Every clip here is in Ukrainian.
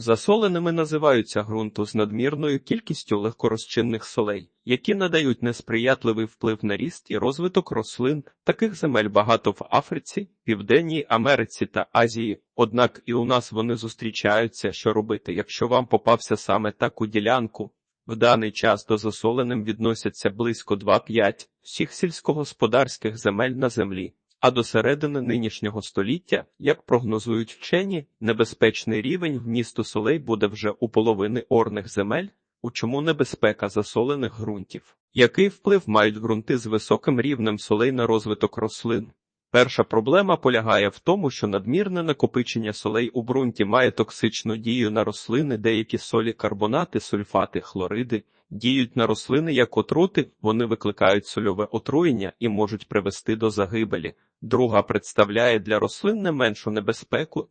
Засоленими називаються ґрунту з надмірною кількістю легкорозчинних солей, які надають несприятливий вплив на ріст і розвиток рослин. Таких земель багато в Африці, Південній Америці та Азії. Однак і у нас вони зустрічаються, що робити, якщо вам попався саме таку ділянку. В даний час до засоленим відносяться близько 2-5 всіх сільськогосподарських земель на землі. А до середини нинішнього століття, як прогнозують вчені, небезпечний рівень вмісту солей буде вже у половини орних земель, у чому небезпека засолених ґрунтів. Який вплив мають ґрунти з високим рівнем солей на розвиток рослин? Перша проблема полягає в тому, що надмірне накопичення солей у ґрунті має токсичну дію на рослини, деякі солі, карбонати, сульфати, хлориди діють на рослини як отрути, вони викликають сольове отруєння і можуть привести до загибелі. Друга представляє для рослин не меншу небезпеку.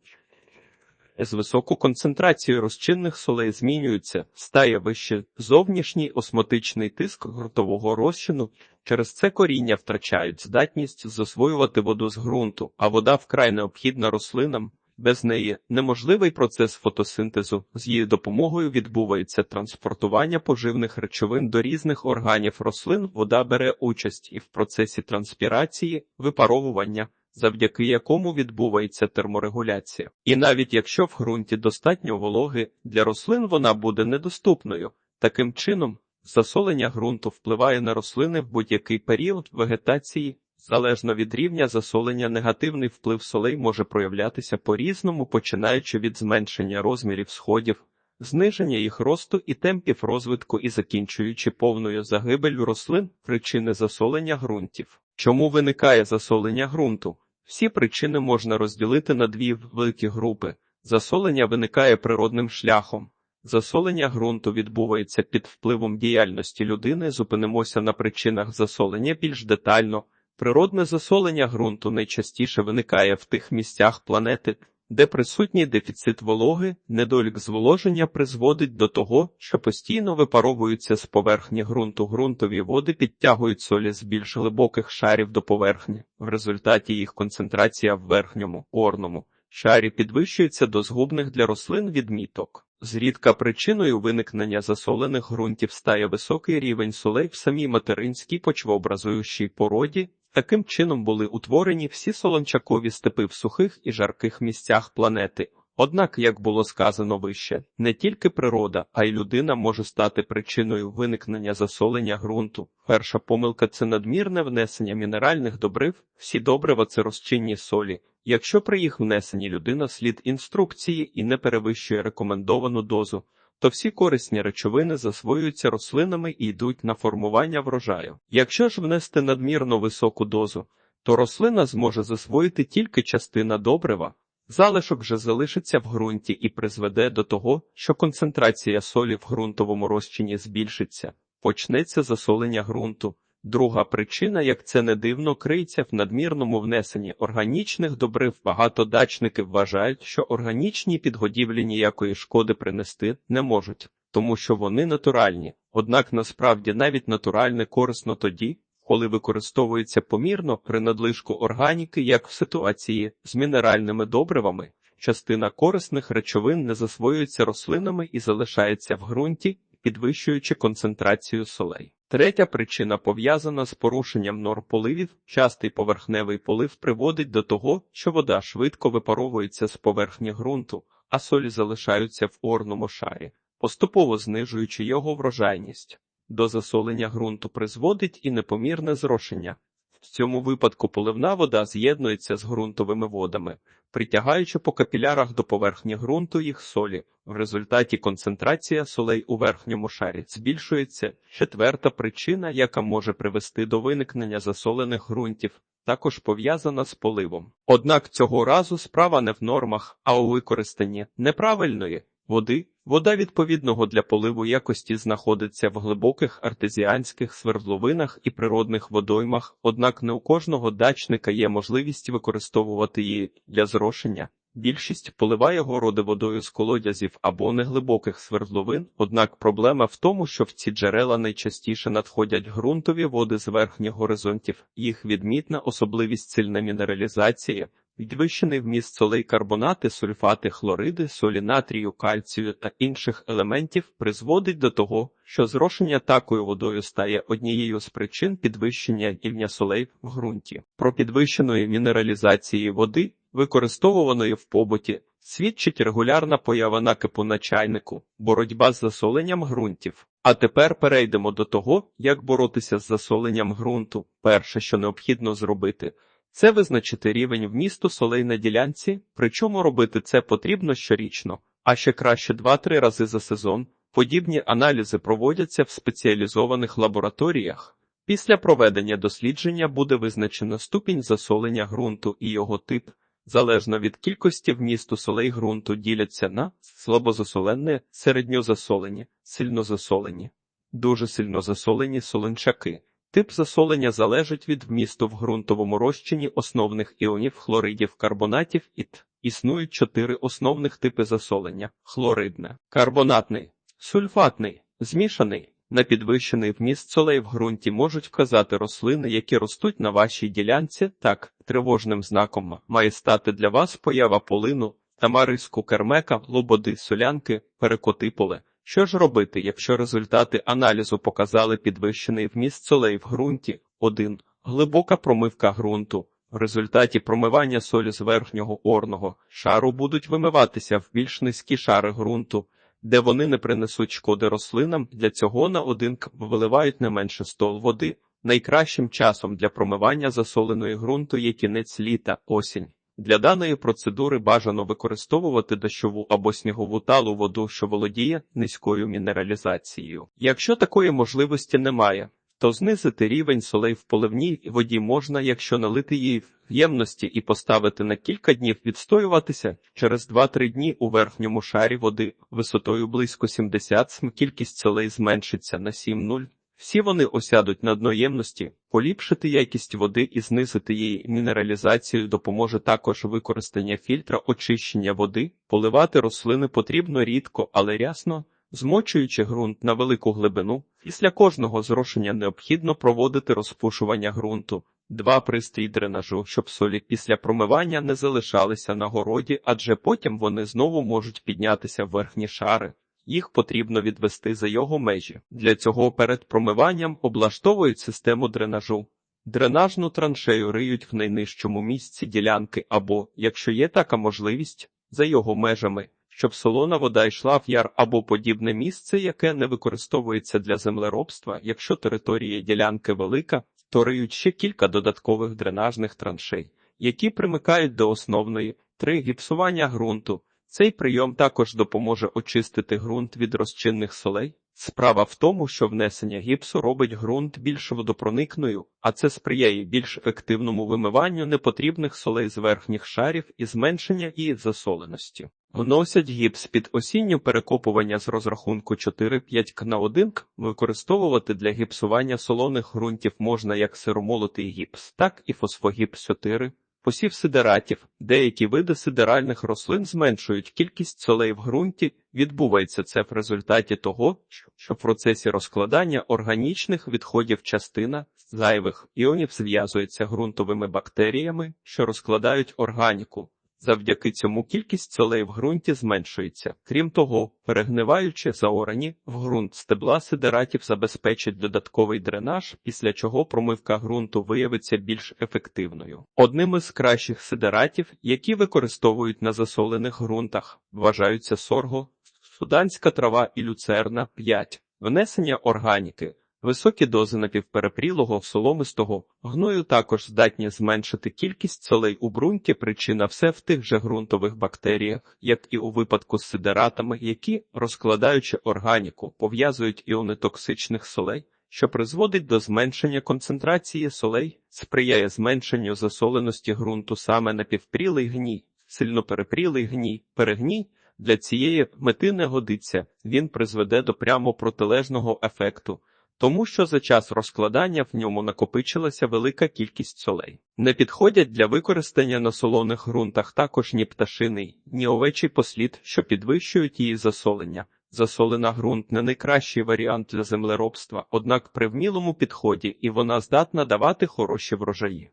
З високу концентрацію розчинних солей змінюється, стає вище зовнішній осмотичний тиск ґрунтового розчину. Через це коріння втрачають здатність засвоювати воду з ґрунту, а вода вкрай необхідна рослинам. Без неї неможливий процес фотосинтезу. З її допомогою відбувається транспортування поживних речовин до різних органів рослин. Вода бере участь і в процесі транспірації, випаровування, завдяки якому відбувається терморегуляція. І навіть якщо в ґрунті достатньо вологи, для рослин вона буде недоступною. Таким чином, засолення ґрунту впливає на рослини в будь-який період вегетації. Залежно від рівня засолення, негативний вплив солей може проявлятися по-різному, починаючи від зменшення розмірів сходів, зниження їх росту і темпів розвитку і закінчуючи повною загибелью рослин причини засолення ґрунтів. Чому виникає засолення ґрунту? Всі причини можна розділити на дві великі групи. Засолення виникає природним шляхом. Засолення ґрунту відбувається під впливом діяльності людини. Зупинимося на причинах засолення більш детально. Природне засолення ґрунту найчастіше виникає в тих місцях планети, де присутній дефіцит вологи, недолік зволоження призводить до того, що постійно випаровуються з поверхні ґрунту ґрунтові води, підтягують солі з більш глибоких шарів до поверхні. В результаті їх концентрація в верхньому орному шарі підвищується до згубних для рослин відміток. Зрідка причиною виникнення засолених ґрунтів стає високий рівень солей в самій материнській почвообразуючій породі. Таким чином були утворені всі солончакові степи в сухих і жарких місцях планети. Однак, як було сказано вище, не тільки природа, а й людина може стати причиною виникнення засолення ґрунту. Перша помилка це надмірне внесення мінеральних добрив, всі добрива це розчинні солі. Якщо при їх внесенні людина слід інструкції і не перевищує рекомендовану дозу, то всі корисні речовини засвоюються рослинами і йдуть на формування врожаю. Якщо ж внести надмірно високу дозу, то рослина зможе засвоїти тільки частина добрива, залишок же залишиться в ґрунті і призведе до того, що концентрація солі в ґрунтовому розчині збільшиться, почнеться засолення ґрунту. Друга причина, як це не дивно, криється в надмірному внесенні органічних добрив. Багато дачників вважають, що органічні підгодівлі ніякої шкоди принести не можуть, тому що вони натуральні. Однак насправді навіть натуральне корисно тоді, коли використовується помірно при надлишку органіки, як в ситуації з мінеральними добривами. Частина корисних речовин не засвоюється рослинами і залишається в ґрунті, підвищуючи концентрацію солей. Третя причина пов'язана з порушенням норм поливів. Частий поверхневий полив приводить до того, що вода швидко випаровується з поверхні ґрунту, а солі залишаються в орному шарі, поступово знижуючи його врожайність. До засолення ґрунту призводить і непомірне зрошення. В цьому випадку поливна вода з'єднується з ґрунтовими водами, притягаючи по капілярах до поверхні ґрунту їх солі. В результаті концентрація солей у верхньому шарі збільшується. Четверта причина, яка може привести до виникнення засолених ґрунтів, також пов'язана з поливом. Однак цього разу справа не в нормах, а у використанні неправильної води. Вода відповідного для поливу якості знаходиться в глибоких артезіанських свердловинах і природних водоймах, однак не у кожного дачника є можливість використовувати її для зрошення. Більшість поливає городи водою з колодязів або неглибоких свердловин, однак проблема в тому, що в ці джерела найчастіше надходять ґрунтові води з верхніх горизонтів, їх відмітна особливість сильна мінералізація, Підвищений вміст солей карбонати, сульфати, хлориди, солі натрію, кальцію та інших елементів призводить до того, що зрошення такою водою стає однією з причин підвищення рівня солей в ґрунті. Про підвищеної мінералізації води, використовуваної в побуті, свідчить регулярна поява накипу на чайнику, боротьба з засоленням ґрунтів. А тепер перейдемо до того, як боротися з засоленням ґрунту. Перше, що необхідно зробити, це визначити рівень вмісту солей на ділянці, причому робити це потрібно щорічно, а ще краще 2-3 рази за сезон. Подібні аналізи проводяться в спеціалізованих лабораторіях. Після проведення дослідження буде визначено ступінь засолення ґрунту і його тип. Залежно від кількості вмісту солей ґрунту діляться на слабозасолене, середньозасолені, сильнозасолені, дуже сильнозасолені солончаки. Тип засолення залежить від вмісту в ґрунтовому розчині основних іонів хлоридів, карбонатів і т. Існують чотири основних типи засолення: хлоридне, карбонатний, сульфатний, змішаний. На підвищений вміст солей в ґрунті можуть вказати рослини, які ростуть на вашій ділянці. Так, тривожним знаком має стати для вас поява полину, тамариску кермека, лободи, солянки, перекотиполе. Що ж робити, якщо результати аналізу показали підвищений вміст солей в ґрунті? 1. Глибока промивка ґрунту. В результаті промивання солі з верхнього орного шару будуть вимиватися в більш низькі шари ґрунту, де вони не принесуть шкоди рослинам. Для цього на один к виливають не менше 100 води. Найкращим часом для промивання засоленої ґрунту є кінець літа, осінь. Для даної процедури бажано використовувати дощову або снігову талу воду, що володіє низькою мінералізацією. Якщо такої можливості немає, то знизити рівень солей в поливній воді можна, якщо налити її в ємності і поставити на кілька днів відстоюватися через 2-3 дні у верхньому шарі води висотою близько 70 см кількість солей зменшиться на 7,0. Всі вони осядуть на дно ємності, поліпшити якість води і знизити її мінералізацію допоможе також використання фільтра очищення води, поливати рослини потрібно рідко, але рясно, змочуючи ґрунт на велику глибину. Після кожного зрошення необхідно проводити розпушування ґрунту. Два пристрій дренажу, щоб солі після промивання не залишалися на городі, адже потім вони знову можуть піднятися в верхні шари. Їх потрібно відвести за його межі. Для цього перед промиванням облаштовують систему дренажу. Дренажну траншею риють в найнижчому місці ділянки або, якщо є така можливість, за його межами, щоб солона вода йшла в яр або подібне місце, яке не використовується для землеробства. Якщо територія ділянки велика, то риють ще кілька додаткових дренажних траншей, які примикають до основної три гіпсування ґрунту. Цей прийом також допоможе очистити ґрунт від розчинних солей. Справа в тому, що внесення гіпсу робить ґрунт більш водопроникною, а це сприяє більш ефективному вимиванню непотрібних солей з верхніх шарів і зменшення її засоленості. Вносять гіпс під осінню перекопування з розрахунку 4-5 к на 1 к. Використовувати для гіпсування солоних ґрунтів можна як сиромолотий гіпс, так і фосфогіпс 4. Посів сидератів, деякі види сидеральних рослин зменшують кількість солей в ґрунті. Відбувається це в результаті того, що в процесі розкладання органічних відходів частина зайвих іонів зв'язується ґрунтовими бактеріями, що розкладають органіку. Завдяки цьому кількість солей в ґрунті зменшується. Крім того, перегниваючи заорані, в ґрунт стебла сидератів забезпечить додатковий дренаж, після чого промивка ґрунту виявиться більш ефективною. Одним із кращих сидератів, які використовують на засолених ґрунтах, вважаються сорго, суданська трава і люцерна 5. Внесення органіки. Високі дози напівперепрілого соломистого гною також здатні зменшити кількість солей у ґрунті. Причина все в тих же ґрунтових бактеріях, як і у випадку з сидератами, які, розкладаючи органіку, пов'язують іони токсичних солей, що призводить до зменшення концентрації солей, сприяє зменшенню засоленості ґрунту саме напівпрілий гній, сильно перепрілий гній, перегній. Для цієї мети не годиться, він призведе до прямо протилежного ефекту тому що за час розкладання в ньому накопичилася велика кількість солей. Не підходять для використання на солоних ґрунтах також ні пташиний, ні овечий послід, що підвищують її засолення. Засолена ґрунт не найкращий варіант для землеробства, однак при вмілому підході і вона здатна давати хороші врожаї.